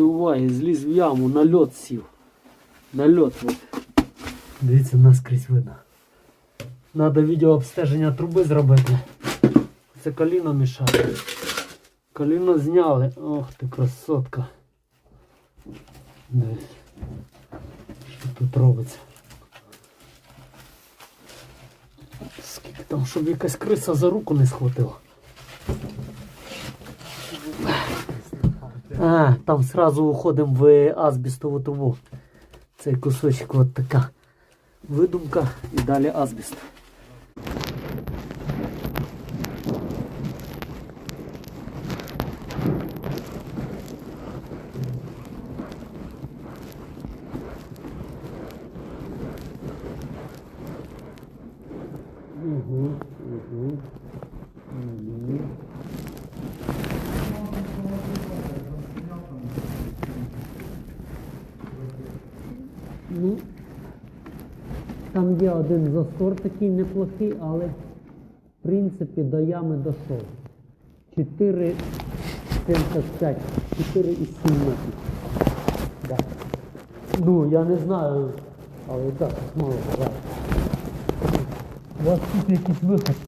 уваги, зліз в яму, на льот сів. На льот. от. Дивіться, наскрізь видно. Надо відео обстеження труби зробити. Це коліно мішає. Коліно зняли. Ох ти красотка. Дивись. Що тут робиться? Скільки там, щоб якась криса за руку не схватила. А, там сразу уходимо в азбістову трубу. Цей кусочок от така видумка і далі азбіст. Угу, угу, Ну, там є один застор такий неплохий, але в принципі до ями дійшов. 4,75, 4,7 метрів. Да. Ну, я не знаю, але так, мало. Да. У вас тут якийсь виход.